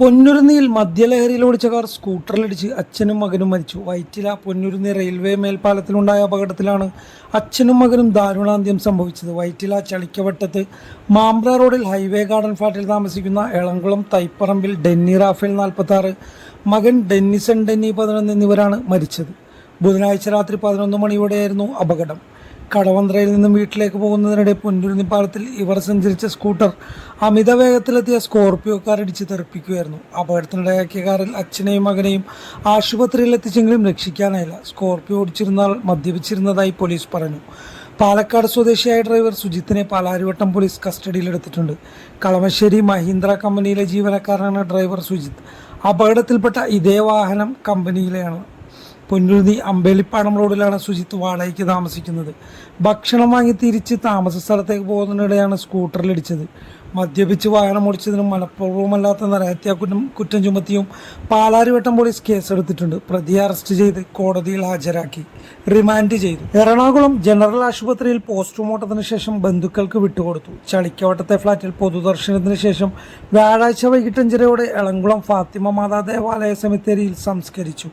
പൊന്നുരുന്നിയിൽ മദ്യലഹരിയിൽ ഓടിച്ച കാർ സ്കൂട്ടറിലിടിച്ച് അച്ഛനും മകനും മരിച്ചു. വൈറ്റില പൊന്നുരുന്നി റെയിൽവേ മേൽപ്പാലത്തിലുണ്ടായ അപകടത്തിലാണ് അച്ഛനും മകനും ദാരുണാന്ത്യം സംഭവിച്ചത്. വൈറ്റില ചളിക്കവട്ടത്ത് മാമ്പ്ര റോഡിൽ ഹൈവേ ഗാർഡൻ ഫ്ലാറ്റിൽ താമസിക്കുന്ന എളംകുളം തൈപ്പറമ്പിൽ ഡെന്നി റാഫേൽ നാൽപ്പത്തി ആറ് മകൻ ഡെന്നിസൺ ഡെന്നി പതിനൊന്ന് എന്നിവരാണ് മരിച്ചത്. ബുധനാഴ്ച രാത്രി പതിനൊന്ന് മണിയോടെയായിരുന്നു അപകടം. കടവന്ത്രയിൽ നിന്നും വീട്ടിലേക്ക് പോകുന്നതിനിടെ പൊന്നുരുന്നി പാലത്തിൽ ഇവർ സഞ്ചരിച്ച സ്കൂട്ടർ അമിത വേഗത്തിലെത്തിയ സ്കോർപിയോ കാർ ഇടിച്ച് തെറിപ്പിക്കുകയായിരുന്നു. അപകടത്തിനിടയാക്കിയ കാറിൽ അച്ഛനെയും മകനെയും ആശുപത്രിയിൽ എത്തിച്ചെങ്കിലും രക്ഷിക്കാനായില്ല. സ്കോർപിയോ ഓടിച്ചിരുന്നാൽ മദ്യപിച്ചിരുന്നതായി പോലീസ് പറഞ്ഞു. പാലക്കാട് സ്വദേശിയായ ഡ്രൈവർ സുജിത്തിനെ പാലാരിവട്ടം പോലീസ് കസ്റ്റഡിയിലെടുത്തിട്ടുണ്ട്. കളമശ്ശേരി മഹീന്ദ്ര കമ്പനിയിലെ ജീവനക്കാരനാണ് ഡ്രൈവർ സുജിത്ത്. അപകടത്തിൽപ്പെട്ട ഇതേ വാഹനം കമ്പനിയിലെയാണ്. പൊന്നുരുതി അമ്പേലിപ്പാടം റോഡിലാണ് സുജിത്ത് വാടകയ്ക്ക് താമസിക്കുന്നത്. ഭക്ഷണം വാങ്ങി തിരിച്ച് താമസ സ്ഥലത്തേക്ക് പോകുന്നതിനിടെയാണ് സ്കൂട്ടറിലിടിച്ചത്. മദ്യപിച്ച് വാഹനം ഓടിച്ചതിനും മനഃപൂർവമല്ലാത്ത നരഹത്യാ കുറ്റം കുറ്റം ചുമത്തിയും പാലാരിവട്ടം പോലീസ് കേസെടുത്തിട്ടുണ്ട്. പ്രതിയെ അറസ്റ്റ് ചെയ്ത് കോടതിയിൽ ഹാജരാക്കി. റിമാൻഡ് ചെയ്തു. എറണാകുളം ജനറൽ ആശുപത്രിയിൽ പോസ്റ്റ്മോർട്ടത്തിന് ശേഷം ബന്ധുക്കൾക്ക് വിട്ടുകൊടുത്തു. ചളിക്കവട്ടത്തെ ഫ്ളാറ്റിൽ പൊതുദർശനത്തിന് ശേഷം വ്യാഴാഴ്ച വൈകിട്ട് അഞ്ചരയോടെ എളംകുളം ഫാത്തിമ മാതാ ദേവാലയ സെമിത്തേരിയിൽ സംസ്കരിച്ചു.